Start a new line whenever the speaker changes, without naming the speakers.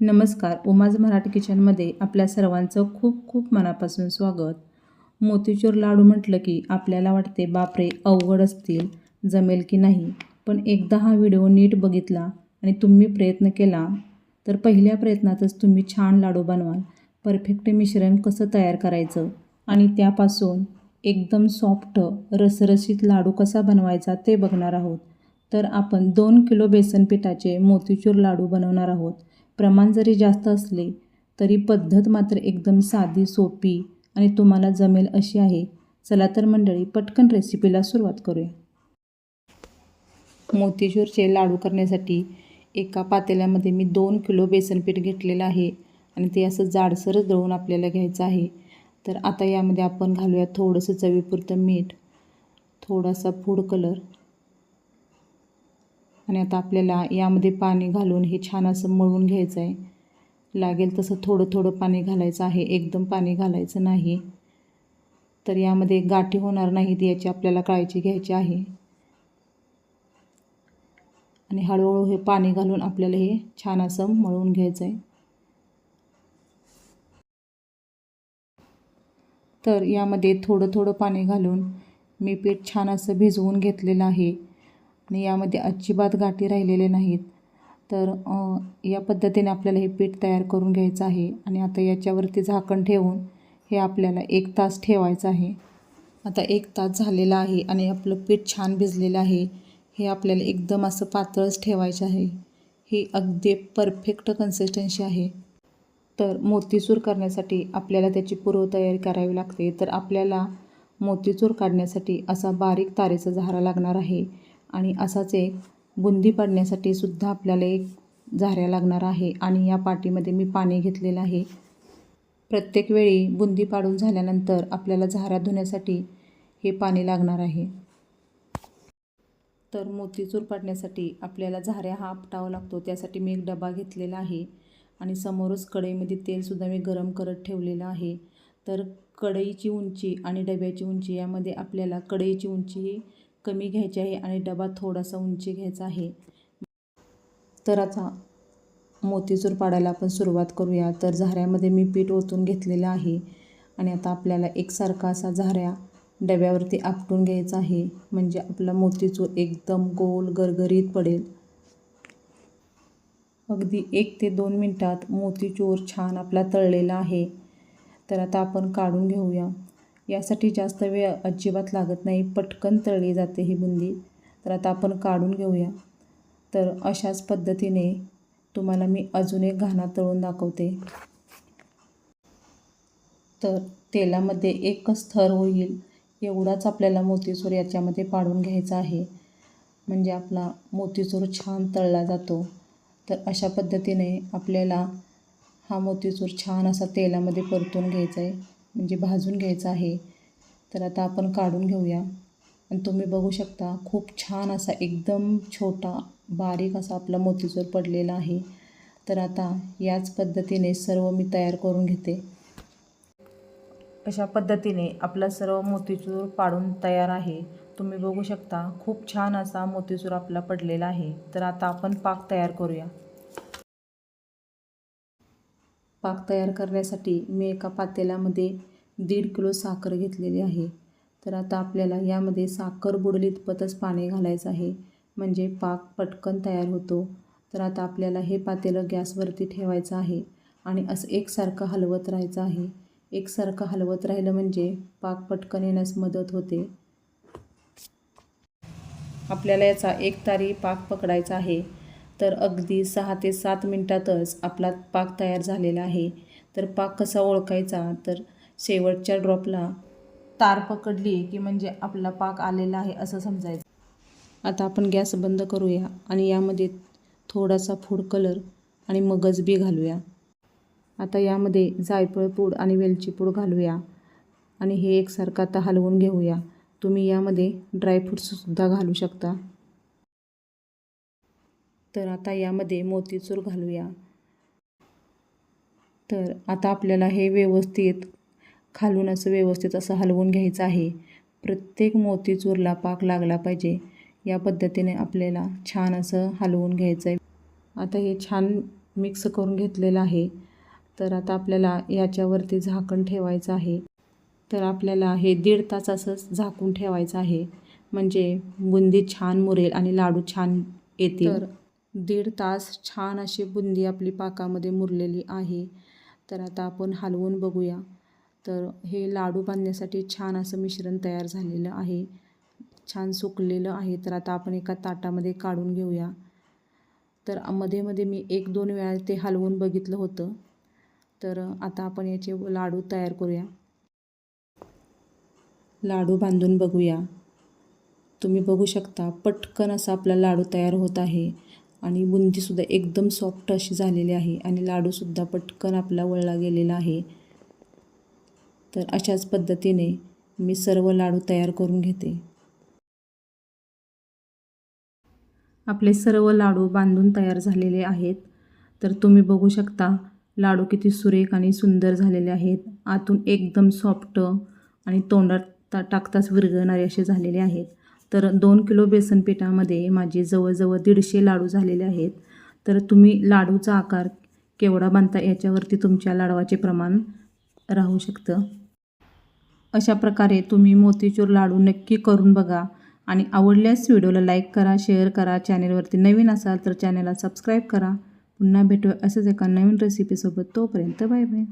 नमस्कार उमाज मराठी किचनमध्ये आपल्या सर्वांचं खूप खूप मनापासून स्वागत. मोतीचूर लाडू म्हटलं की आपल्याला वाटते बापरे अवघड असतील जमेल की नाही. पण एकदा हा व्हिडिओ नीट बघितला आणि तुम्ही प्रयत्न केला तर पहिल्या प्रयत्नातच तुम्ही छान लाडू बनवाल. परफेक्ट मिश्रण कसं तयार करायचं? आणि त्यापासून एकदम सॉफ्ट रसरशीत लाडू कसा बनवायचा ते बघणार आहोत. तर आपण दोन किलो बेसन पिठाचे मोतीचूर लाडू बनवणार आहोत. प्रमाण जरी जास्त असले तरी पद्धत मात्र एकदम साधी सोपी आणि तुम्हाला जमेल अशी आहे. चला तर मंडळी पटकन रेसिपीला सुरुवात करूया. मोतीचूरचे लाडू करण्यासाठी एका पातेल्यामध्ये मी दोन किलो बेसन पीठ घेतलेलं आहे आणि ते असं जाडसरच दळून आपल्याला घ्यायचं आहे. तर आता यामध्ये आपण घालूया थोडंसं चवीपुरतं मीठ थोडासा फूड कलर. आणि आता आपल्याला यामध्ये पाणी घालून हे छान असं मळून घ्यायचं आहे लागेल तसं थोडं थोडं पाणी घालायचं आहे. एकदम पाणी घालायचं नाही. तर यामध्ये गाठी होणार नाहीत याची आपल्याला काळजी घ्यायची आहे. आणि हळूहळू हे पाणी घालून आपल्याला हे छान असं मळून घ्यायचं आहे तर यामध्ये थोडं थोडं पाणी घालून मी पीठ छान असं भिजवून घेतलेलं आहे. आणि यामध्ये अजिबात गाठी राहिलेले नाहीत. तर या पद्धतीने आपल्याला हे पीठ तयार करून घ्यायचं आहे आणि आता याच्यावरती झाकण ठेवून हे आपल्याला एक तास ठेवायचं आहे. आता एक तास झालेला आहे आणि आपलं पीठ छान भिजलेलं आहे. हे आपल्याला एकदम असं पातळच ठेवायचं आहे. ही अगदी परफेक्ट कन्सिस्टन्सी आहे. तर मोतीचूर करण्यासाठी आपल्याला त्याची पूर्वतयारी करावी लागते. तर आपल्याला मोतीचूर काढण्यासाठी असा बारीक तारेचा झारा लागणार आहे. आणि असाच एक बुंदी पाडण्यासाठी सुद्धा आपल्याला एक झाऱ्या लागणार आहे. आणि या पाटीमध्ये मी पाणी घेतलेलं आहे. प्रत्येक वेळी बुंदी पाडून झाल्यानंतर आपल्याला झाऱ्या धुण्यासाठी हे पाणी लागणार आहे. तर मोतीचूर पाडण्यासाठी आपल्याला झाऱ्या हा आपटावा लागतो. त्यासाठी मी एक डबा घेतलेला आहे. आणि समोरच कढईमध्ये तेलसुद्धा मी गरम करत ठेवलेलं आहे. तर कढईची उंची आणि डब्याची उंची यामध्ये आपल्याला कढईची उंची ही कमी घ्यायची आहे आणि डबा थोडासा उंची घ्यायचा आहे. तर आता मोतीचूर पाडायला आपण सुरुवात करूया. तर झाऱ्यामध्ये मी पीठ ओतून घेतलेलं आहे आणि आता आपल्याला एकसारखा असा झाऱ्या डब्यावरती आपटून घ्यायचा आहे. म्हणजे आपला मोतीचूर एकदम गोल गरगरीत पडेल. अगदी एक ते दोन मिनटात मोतीचूर छान आपला तळलेला आहे. तर आता आपण काढून घेऊया. यासाठी जास्त वेळ अजिबात लागत नाही पटकन तळली जाते ही बुंदी. तर आता आपण काढून घेऊया. तर अशाच पद्धतीने तुम्हाला मी अजून एक घाणा तळून दाखवते. तर तेलामध्ये एकच थर होईल एवढाच आपल्याला मोतीचूर याच्यामध्ये पाडून घ्यायचा आहे. म्हणजे आपला मोतीचूर छान तळला जातो. तर अशा पद्धतीने आपल्याला हा मोतीचूर छान असा तेलामध्ये परतून घ्यायचा आहे. म्हणजे भाजून घ्यायचा आहे. तर आता आपण काढून घेऊया. आणि तुम्ही बघू शकता खूप छान असा एकदम छोटा बारीक असा आपला मोतीचूर पडलेला आहे. तर आता याच पद्धतीने सर्व मी तयार करून घेते. अशा पद्धतीने आपला सर्व मोतीचूर पाडून तयार आहे. तुम्ही बघू शकता खूप छान असा मोतीचूर आपला पडलेला आहे. तर आता आपण पाक तयार करूया. पाक तयार करण्यासाठी मी एका पातेल्यामध्ये दीड किलो साखर घेतलेली आहे. तर आता आपल्याला यामध्ये साखर बुडली इतपतच पाणी घालायचं आहे. म्हणजे पाक पटकन तयार होतो. तर आता आपल्याला हे पातेलं गॅसवरती ठेवायचं आहे आणि असं एकसारखं हलवत राहायचं आहे. एकसारखं हलवत राहिलं म्हणजे पाक पटकन येण्यास मदत होते. आपल्याला याचा एक तारी पाक पकडायचा आहे. तर अगदी सहा ते सात मिनटातच आपला पाक तयार झालेला आहे. तर पाक कसा ओळखायचा? तर शेवटच्या ड्रॉपला तार पकडली की म्हणजे आपला पाक आलेला आहे असं समजायचं. आता आपण गॅस बंद करूया आणि यामध्ये थोडासा फूड कलर आणि मगज बी घालूया. आता यामध्ये जायफळ पूड आणि वेलची पूड घालूया आणि हे एकसारखं आता हलवून घेऊया. तुम्ही यामध्ये ड्रायफ्रूट्ससुद्धा घालू शकता. तर आता यामध्ये मोतीचूर घालूया. तर आता आपल्याला हे व्यवस्थित खालून असं व्यवस्थित असं हलवून घ्यायचं आहे. प्रत्येक मोतीचूरला पाक लागला पाहिजे. या पद्धतीने आपल्याला छान असं हलवून घ्यायचं आहे आता हे छान मिक्स करून घेतलेलं आहे. तर आता आपल्याला याच्यावरती झाकण ठेवायचं आहे. तर आपल्याला हे दीड तास असंच झाकून ठेवायचं आहे. म्हणजे बुंदी छान मुरेल आणि लाडू छान येतील. तर दीड तास छान अशी बुंदी आपली पाकामध्ये मुरलेली आहे. तर आता आपण हलवून बघूया. तर हे लाडू बांधण्यासाठी छान असं मिश्रण तयार झालेलं आहे. छान सुकलेलं आहे. तर आता आपण एका ताटामध्ये काढून घेऊया. तर मध्ये मध्ये मी एक दोन वेळा ते हलवून बघितलं होतं. तर आता आपण याचे लाडू तयार करूया. लाडू बांधून बघूया. तुम्ही बघू शकता पटकन असा आपला लाडू तयार होत आहे. आणि बुंदीसुद्धा एकदम सॉफ्ट अशी झालेली आहे आणि लाडूसुद्धा पटकन आपला वळला गेलेला आहे. तर अशाच पद्धतीने मी सर्व लाडू तयार करून घेते. आपले सर्व लाडू बांधून तयार झालेले आहेत. तर तुम्ही बघू शकता लाडू किती सुरेख आणि सुंदर झालेले आहेत. आतून एकदम सॉफ्ट आणि तोंडात ता टाकताच विरघळणारे असे झालेले आहेत. तर दोन किलो बेसन पिठामध्ये माझे जवळजवळ दीडशे लाडू झालेले आहेत. तर तुम्ही लाडूचा आकार केवढा बांधता याच्यावरती तुमच्या लाडवाचे प्रमाण राहू शकतं. अशा प्रकारे तुम्ही मोतीचूर लाडू नक्की करून बघा आणि आवडल्यास व्हिडिओला लाईक करा शेअर करा चॅनेलवरती नवीन असाल तर चॅनलला सबस्क्राईब करा. पुन्हा भेटूया असंच एका नवीन रेसिपीसोबत तोपर्यंत बाय बाय.